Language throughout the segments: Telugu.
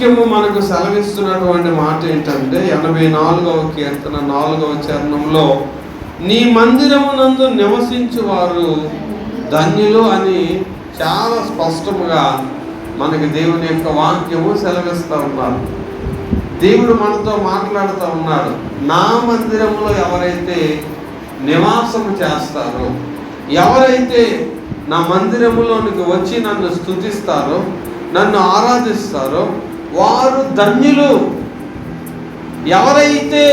వాక్యము మనకు సెలవిస్తున్నటువంటి మాట ఏంటంటే ఎనభై నాలుగవ కీర్తన నాలుగవ చరణంలో నీ మందిరమునందు నివసించు వారు ధన్యులు అని చాలా స్పష్టముగా మనకి దేవుని యొక్క వాక్యము సెలవిస్తూ ఉన్నారు. దేవుడు మనతో మాట్లాడుతూ ఉన్నాడు. నా మందిరంలో ఎవరైతే నివాసము చేస్తారో ఎవరైతే నా మందిరములోనికి వచ్చి నన్ను స్థుతిస్తారో నన్ను ఆరాధిస్తారో వారు ధన్యులు. ఎవరైతే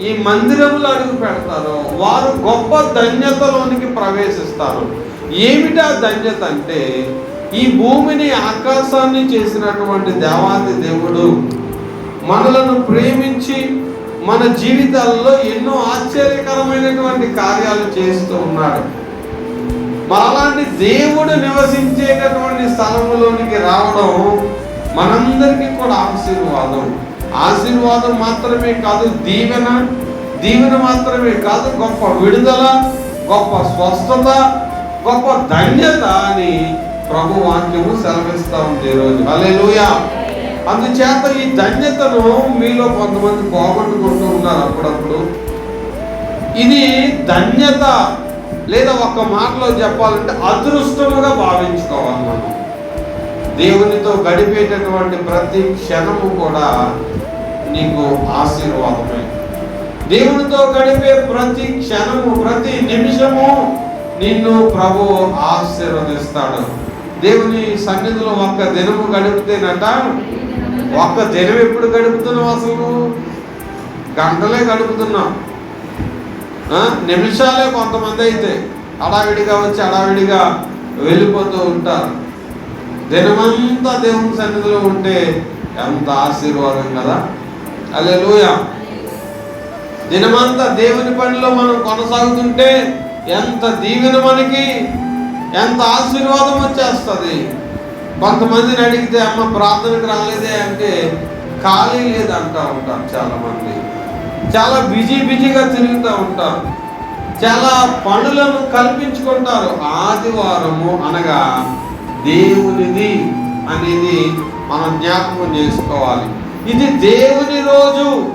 ఈ మందిరంలో అడుగు పెడతారో వారు గొప్ప ధన్యతలోనికి ప్రవేశిస్తారు. ఏమిటా ధన్యత అంటే ఈ భూమిని ఆకాశాన్ని చేసినటువంటి దేవాది దేవుడు మనలను ప్రేమించి మన జీవితాల్లో ఎన్నో ఆశ్చర్యకరమైనటువంటి కార్యాలు చేస్తూ ఉన్నాడు. మరలాంటి దేవుడు నివసించేటటువంటి స్థలంలోనికి రావడం మనందరికీ కూడా ఆశీర్వాదం. ఆశీర్వాదం మాత్రమే కాదు దీవెన. దీవెన మాత్రమే కాదు గొప్ప విడుదల గొప్ప స్వస్థత గొప్ప ధన్యత అని ప్రభు వాక్యము సెలవిస్తా ఉంది ఈరోజు హల్లెలూయా. అందుచేత ఈ ధన్యతను మీలో కొంతమంది పోగొట్టుకుంటూ ఉన్నారు అప్పుడప్పుడు. ఇది ధన్యత లేదా ఒక్క మాటలో చెప్పాలంటే అదృష్టముగా భావించుకోవాలి మనం. దేవునితో గడిపేటటువంటి ప్రతి క్షణము కూడా నీకు ఆశీర్వాదమే. దేవునితో గడిపే ప్రతి క్షణము ప్రతి నిమిషము నిన్ను ప్రభు ఆశీర్వదిస్తాడు. దేవుని సన్నిధిలో ఒక్క దినము గడిపితేనట? ఒక్క దినం ఎప్పుడు గడుపుతున్నావు అసలు? గంటలే గడుపుతున్నాం నిమిషాలే కొంతమంది అయితే అడావిడిగా వచ్చి అడావిడిగా వెళ్ళిపోతూ ఉంటారు. దినమంతా దేవుని సన్నిధిలో ఉంటే ఎంత ఆశీర్వాదం కదా? అలే దినమంతా దేవుని పనిలో మనం కొనసాగుతుంటే ఎంత దీవెన మనకి ఎంత ఆశీర్వాదం వచ్చేస్తుంది. కొంతమందిని అడిగితే అమ్మ ప్రార్థనకు రాలేదే అంటే ఖాళీ లేదు అంటూ ఉంటారు చాలా మంది చాలా బిజీ బిజీగా తిరుగుతూ ఉంటారు. చాలా పనులను కల్పించుకుంటారు ఆదివారము అనగా దేవునిది అనేది మనం జ్ఞాపకం చేసుకోవాలి. ఇది దేవుని రోజు.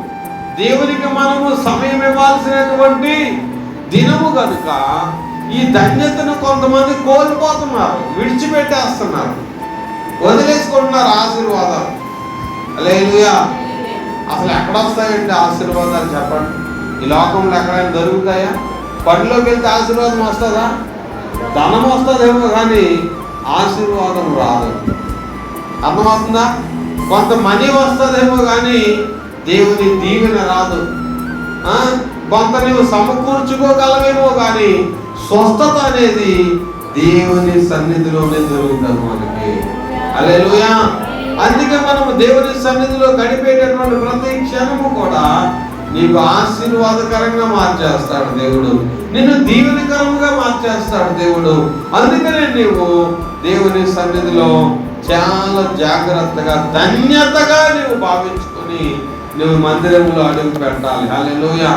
దేవునికి మనము సమయం ఇవ్వాల్సినటువంటి దినము కనుక ఈ ధన్యతను కొంతమంది కోల్పోతున్నారు విడిచిపెట్టేస్తున్నారు. వదిలేసుకుంటున్నారు ఆశీర్వాదాలు. లేలుయా అసలు ఎక్కడ వస్తాయండి ఆశీర్వాదాలు చెప్పండి. ఈ లోకంలో ఎక్కడైనా దొరుకుతాయా? పనిలోకి వెళ్తే ఆశీర్వాదం వస్తుందా? ధనం వస్తుందేమో కానీ ఆశీర్వాదం రాదు. అర్థమవుతుందా? కొంత మనీ వస్తుందేమో కానీ దేవుని దీవెన రాదు. ఆ? కొంత నువ్వు సమకూర్చుకోగలవేమో కానీ స్వస్థత అనేది దేవుని సన్నిధిలోనే దొరుకుతుంది మనకి. అలెలుయా అందుకే మనం దేవుని సన్నిధిలో గడిపేటటువంటి ప్రతి క్షణము కూడా నీకు ఆశీర్వాదకరంగా మార్చేస్తాడు దేవుడు. నిన్ను దీవెనకరంగా మార్చేస్తాడు దేవుడు. అందుకనే నీవు దేవుని సన్నిధిలో చాలా జాగ్రత్తగా ధన్యతగా నీవు భావించుకొని నువ్వు మందిరంలో అడుగు పెట్టాలి. హల్లెలూయా